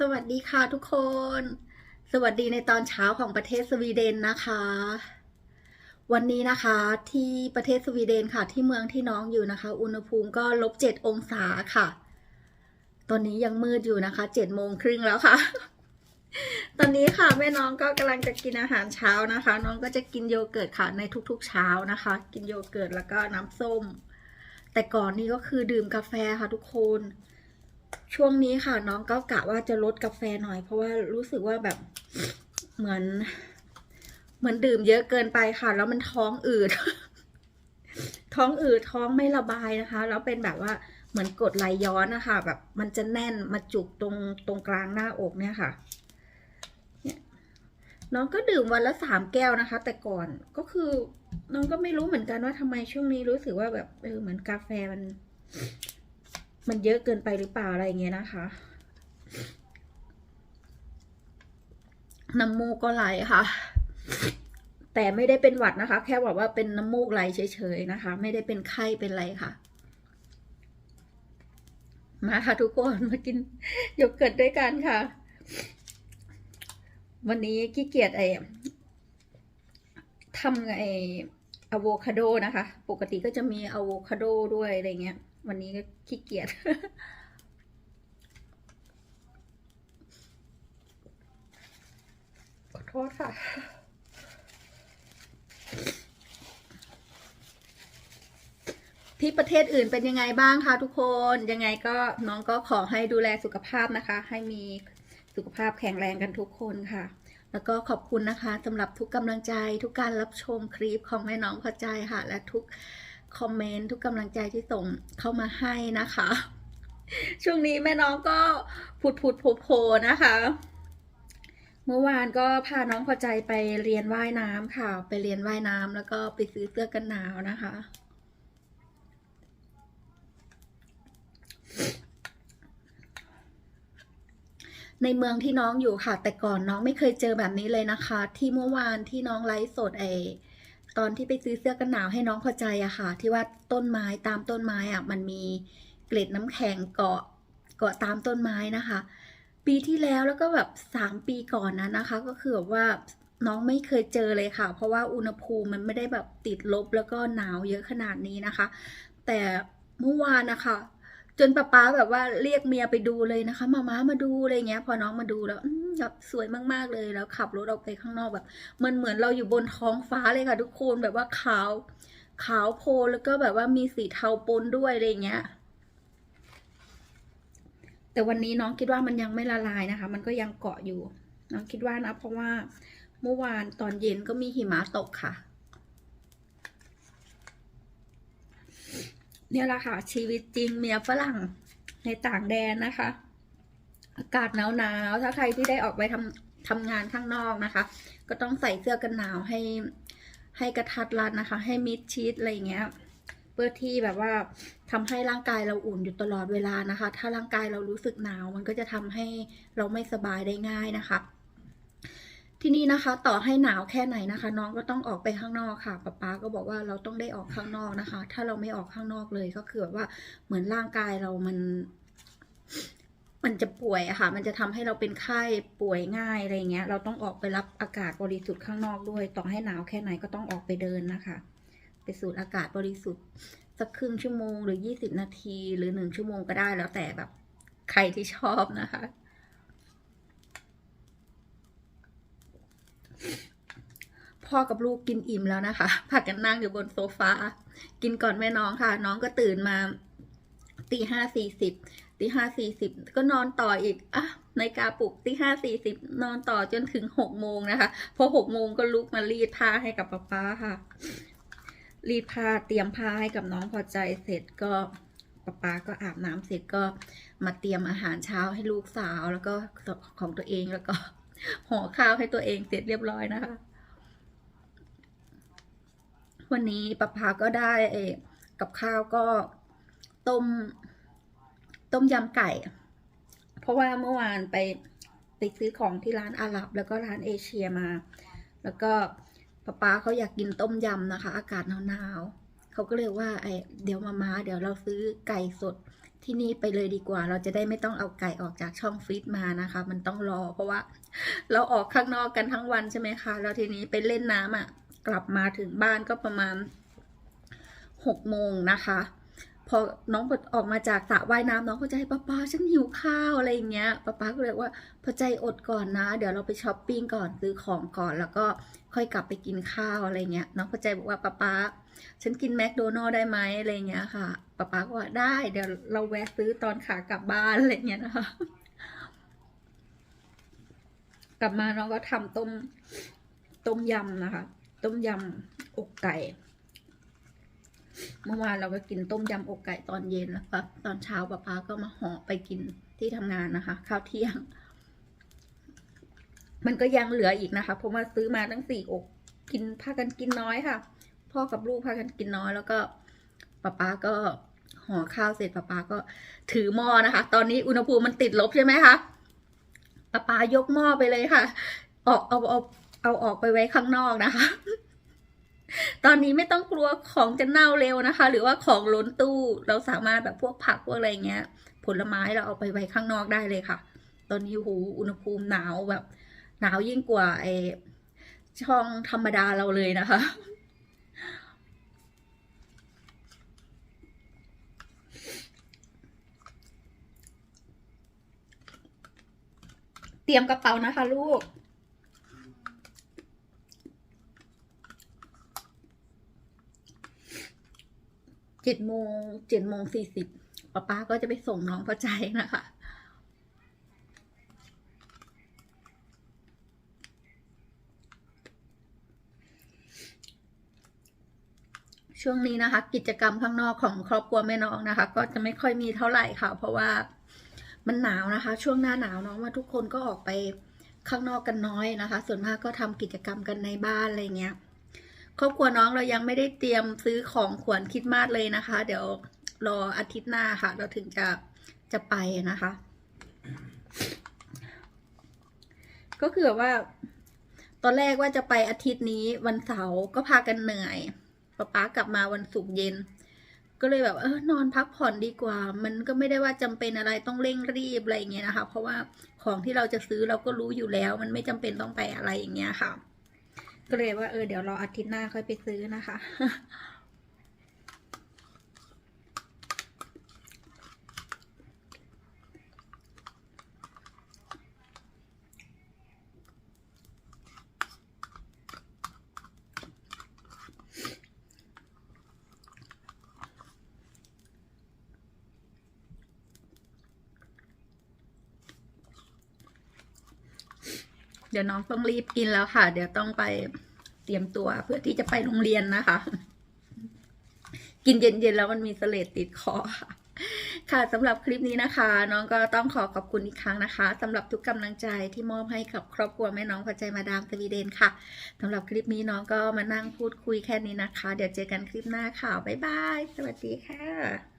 สวัสดีค่ะทุกคน สวัสดีในตอนเช้าของประเทศสวีเดนนะคะ วันนี้นะคะที่ประเทศสวีเดนค่ะ ที่เมืองที่น้องอยู่นะคะ อุณหภูมิก็ลบเจ็ดองศาค่ะ ตอนนี้ยังมืดอยู่นะคะเจ็ดโมงครึ่งแล้วค่ะ ตอนนี้ค่ะแม่น้องก็กำลังจะกินอาหารเช้านะคะ น้องก็จะกินโยเกิร์ตค่ะ ในทุกๆเช้านะคะ กินโยเกิร์ตแล้วก็น้ำส้ม แต่ก่อนนี้ก็คือดื่มกาแฟค่ะทุกคน ช่วงนี้ค่ะ น้องก็กะว่าจะลดกาแฟหน่อย เพราะว่ารู้สึกว่าแบบเหมือน เหมือนดื่มเยอะเกินไปค่ะ แล้วมันท้องอืด ท้องอืดท้องไม่ระบายนะคะ แล้วเป็นแบบว่าเหมือนกดไหลย้อนนะคะ แบบมันจะแน่นมาจุกตรงตรงกลางหน้าอกเนี่ยค่ะน้องก็ดื่มวันละสามแก้วนะคะ แต่ก่อนก็คือน้องก็ไม่รู้เหมือนกันว่าทำไมช่วงนี้รู้สึกว่าแบบเออเหมือนกาแฟมัน มันเยอะเกินไปหรือเปล่าอะไรเงี้ยนะคะน้ำมูกก็ไหลค่ะ แต่ไม่ได้เป็นหวัดนะคะ แค่บอกว่าเป็นน้ำมูกไหลเฉยๆนะคะ ไม่ได้เป็นไข้เป็นอะไรค่ะ มาค่ะทุกคนมากินโยเกิร์ตด้วยกันค่ะ วันนี้ขี้เกียจไอ้ทำไอ้อะโวคาโดนะคะ ปกติก็จะมีอะโวคาโดด้วยอะไรเงี้ย วันนี้ก็ขี้เกียจขอโทษค่ะที่ประเทศอื่นเป็นยังไงบ้างคะทุกคนยังไงก็น้องก็ขอให้ดูแลสุขภาพนะคะ ให้มีสุขภาพแข็งแรงกันทุกคนค่ะ แล้วก็ขอบคุณนะคะสำหรับทุกกำลังใจทุกการรับชมคลิปของแม่น้องพอใจค่ะ และทุก คอมเมนต์ทุกกำลังใจที่ส่งเข้ามาให้นะคะ ช่วงนี้แม่น้องก็ผุดผุดโผโผนะคะ เมื่อวานก็พาน้องพอใจไปเรียนว่ายน้ำค่ะ ไปเรียนว่ายน้ำแล้วก็ไปซื้อเสื้อกันหนาวนะคะ ในเมืองที่น้องอยู่ค่ะ แต่ก่อนน้องไม่เคยเจอแบบนี้เลยนะคะ ที่เมื่อวานที่น้องไลฟ์สดไอ ตอนที่ไปซื้อเสื้อกันหนาวให้น้องพอใจอะค่ะ ที่ว่าต้นไม้ตามต้นไม้อะมันมีเกล็ดน้ำแข็งเกาะเกาะตามต้นไม้นะคะ ปีที่แล้วแล้วก็แบบสามปีก่อนนั้นนะคะ ก็คือแบบว่าน้องไม่เคยเจอเลยค่ะ เพราะว่าอุณหภูมิมันไม่ได้แบบติดลบแล้วก็หนาวเยอะขนาดนี้นะคะ แต่เมื่อวานนะคะ จนป้าป๊าแบบว่าเรียกเมียไปดูเลยนะคะ มาม้ามาดูอะไรเงี้ย พอน้องมาดูแล้วแบบสวยมากๆเลยแล้วขับรถออกไปข้างนอกแบบมันเหมือนเราอยู่บนท้องฟ้าเลยค่ะทุกคนแบบว่าขาวขาวโพลนแล้วก็แบบว่ามีสีเทาปนด้วยอะไรเงี้ย แต่วันนี้น้องคิดว่ามันยังไม่ละลายนะคะ มันก็ยังเกาะอยู่ น้องคิดว่านะเพราะว่าเมื่อวานตอนเย็นก็มีหิมะตกค่ะ เนี่ยแหละค่ะชีวิตจริงเมียฝรั่งในต่างแดนนะคะ อากาศหนาวหนาวๆถ้าใครที่ได้ออกไปทำทำงานข้างนอกนะคะ ก็ต้องใส่เสื้อกันหนาวให้ให้กระทัดรัดนะคะ ให้มิดชิดอะไรอย่างเงี้ยเพื่อที่แบบว่าทำให้ร่างกายเราอุ่นอยู่ตลอดเวลานะคะ ถ้าร่างกายเรารู้สึกหนาว มันก็จะทำให้เราไม่สบายได้ง่ายนะคะ ที่นี่นะคะ ต่อให้หนาวแค่ไหนนะคะ น้องก็ต้องออกไปข้างนอกค่ะป๊าป๊าก็บอกว่าเราต้องได้ออกข้างนอกนะคะ ถ้าเราไม่ออกข้างนอกเลยก็คือแบบว่าเหมือนร่างกายเรามันมันจะป่วยอะค่ะ มันจะทำให้เราเป็นไข้ป่วยง่ายอะไรเงี้ย เราต้องออกไปรับอากาศบริสุทธิ์ข้างนอกด้วย ต่อให้หนาวแค่ไหนก็ต้องออกไปเดินนะคะ ไปสูดอากาศบริสุทธิ์สักครึ่งชั่วโมงหรือยี่สิบนาทีหรือหนึ่งชั่วโมงก็ได้แล้วแต่แบบใครที่ชอบนะคะ พ่อกับลูกกินอิ่มแล้วนะคะผักกันนั่งอยู่บนโซฟา กินก่อนแม่น้องค่ะ น้องก็ตื่นมาตีห้าสี่สิบตีห้าสี่สิบก็นอนต่ออีกอะในกาปลุกตีห้าสี่สิบนอนต่อจนถึงหกโมงนะคะ พอหกโมงก็ลุกมารีดผ้าให้กับป๊าป๊าค่ะ รีดผ้าเตรียมผ้าให้กับน้องพอใจเสร็จก็ป๊าป๊าก็อาบน้ำเสร็จก็มาเตรียมอาหารเช้าให้ลูกสาวแล้วก็ของตัวเองแล้วก็ห่อข้าวให้ตัวเองเสร็จเรียบร้อยนะคะ วันนี้ป๊าป๊าก็ได้เอกับข้าวก็ต้ม ต้มยำไก่ เพราะว่าเมื่อวานไปไปซื้อของที่ร้านอาหรับ แล้วก็ร้านเอเชียมา แล้วก็ป๊าป๊าเขาอยากกินต้มยำนะคะ อากาศหนาวๆเขาก็เลยว่าไอเดี๋ยวมามาเดี๋ยวเราซื้อไก่สดที่นี่ไปเลยดีกว่า เราจะได้ไม่ต้องเอาไก่ออกจากช่องฟรีซมานะคะ มันต้องรอ เพราะว่า เราออกข้างนอกกันทั้งวันใช่ไหมคะ แล้วทีนี้ไปเล่นน้ำอะ กลับมาถึงบ้านก็ประมาณหกโมงนะคะ พอน้องออกมาจากสระว่ายน้ำน้องก็จะให้ป้าป้าฉันหิวข้าวอะไรอย่างเงี้ยป้าป้าก็เลยว่าพอใจอดก่อนนะ เดี๋ยวเราไปช้อปปิ้งก่อนซื้อของก่อนแล้วก็ค่อยกลับไปกินข้าวอะไรเงี้ยน้องพอใจบอกว่าป้าป้าฉันกินแมคโดนัลล์ได้ไหมอะไรเงี้ยค่ะป้าป้าก็ว่าได้เดี๋ยวเราแวะซื้อตอนขากลับบ้านอะไรเงี้ยนะคะกลับมาน้องก็ทำต้มต้มยำนะคะ ต้มยำอกไก่ เมื่อวานเราก็กินต้มยำอกไก่ตอนเย็นแล้วก็ตอนเช้าป้าป้าก็มาห่อไปกินที่ทำงานนะคะ ข้าวเที่ยง มันก็ยังเหลืออีกนะคะเพราะว่าซื้อมาตั้งสี่อกกินพากันกินน้อยค่ะ พ่อกับลูกพากันกินน้อยแล้วก็ป้าป้าก็ห่อข้าวเสร็จป้าป้าก็ถือหม้อนะคะ ตอนนี้อุณหภูมิมันติดลบใช่ไหมคะป้าป้ายกหม้อไปเลยค่ะ ออกเอาเอาเอาออกไปไว้ข้างนอกนะคะ ตอนนี้ไม่ต้องกลัวของจะเน่าเร็วนะคะ หรือว่าของล้นตู้เราสามารถแบบพวกผักพวกอะไรเงี้ย ผลไม้เราเอาไปไว้ข้างนอกได้เลยค่ะ ตอนนี้หูอุณหภูมิหนาวแบบ หนาวยิ่งกว่าไอช่องธรรมดาเราเลยนะคะเตรียมกระเป๋านะคะลูก เจ็ดโมงเจ็ดโมงสี่สิบป้าป้าก็จะไปส่งน้องพอใจนะคะ ช่วงนี้นะคะ กิจกรรมข้างนอกของครอบครัวแม่น้องนะคะ ก็จะไม่ค่อยมีเท่าไหร่ค่ะ เพราะว่ามันหนาวนะคะ ช่วงหน้าหนาวน้องว่าทุกคนก็ออกไปข้างนอกกันน้อยนะคะ ส่วนมากก็ทำกิจกรรมกันในบ้านอะไรเงี้ย ครอบครัวน้องเรายังไม่ได้เตรียมซื้อของขวัญคริดมาสเลยนะคะ เดี๋ยวรออาทิตย์หน้าค่ะ เราถึงจะจะไปนะคะ ก็คือแบบว่า ตอนแรกว่าจะไปอาทิตย์นี้วันเสาร์ก็พากันเหนื่อยป๊าป๊ากลับมาวันศุกร์เย็น ก็เลยแบบเออนอนพักผ่อนดีกว่า มันก็ไม่ได้ว่าจำเป็นอะไรต้องเร่งรีบอะไรอย่างเงี้ยนะคะ เพราะว่าของที่เราจะซื้อเราก็รู้อยู่แล้ว มันไม่จำเป็นต้องไปอะไรอย่างเงี้ยค่ะ ก็เลยว่าเออเดี๋ยวรออาทิตย์หน้าค่อยไปซื้อนะคะ เดี๋ยวน้องต้องรีบกินแล้วค่ะ เดี๋ยวต้องไปเตรียมตัวเพื่อที่จะไปโรงเรียนนะคะ กินเย็นๆแล้วมันมีเสลดติดคอค่ะค่ะสำหรับคลิปนี้นะคะ น้องก็ต้องขอขอบคุณอีกครั้งนะคะสำหรับทุกกำลังใจที่มอบให้กับครอบครัวแม่น้องพอใจมาดามสวีเดนค่ะสำหรับคลิปนี้น้องก็มานั่งพูดคุยแค่นี้นะคะ เดี๋ยวเจอกันคลิปหน้าค่ะ บ๊ายบาย สวัสดีค่ะ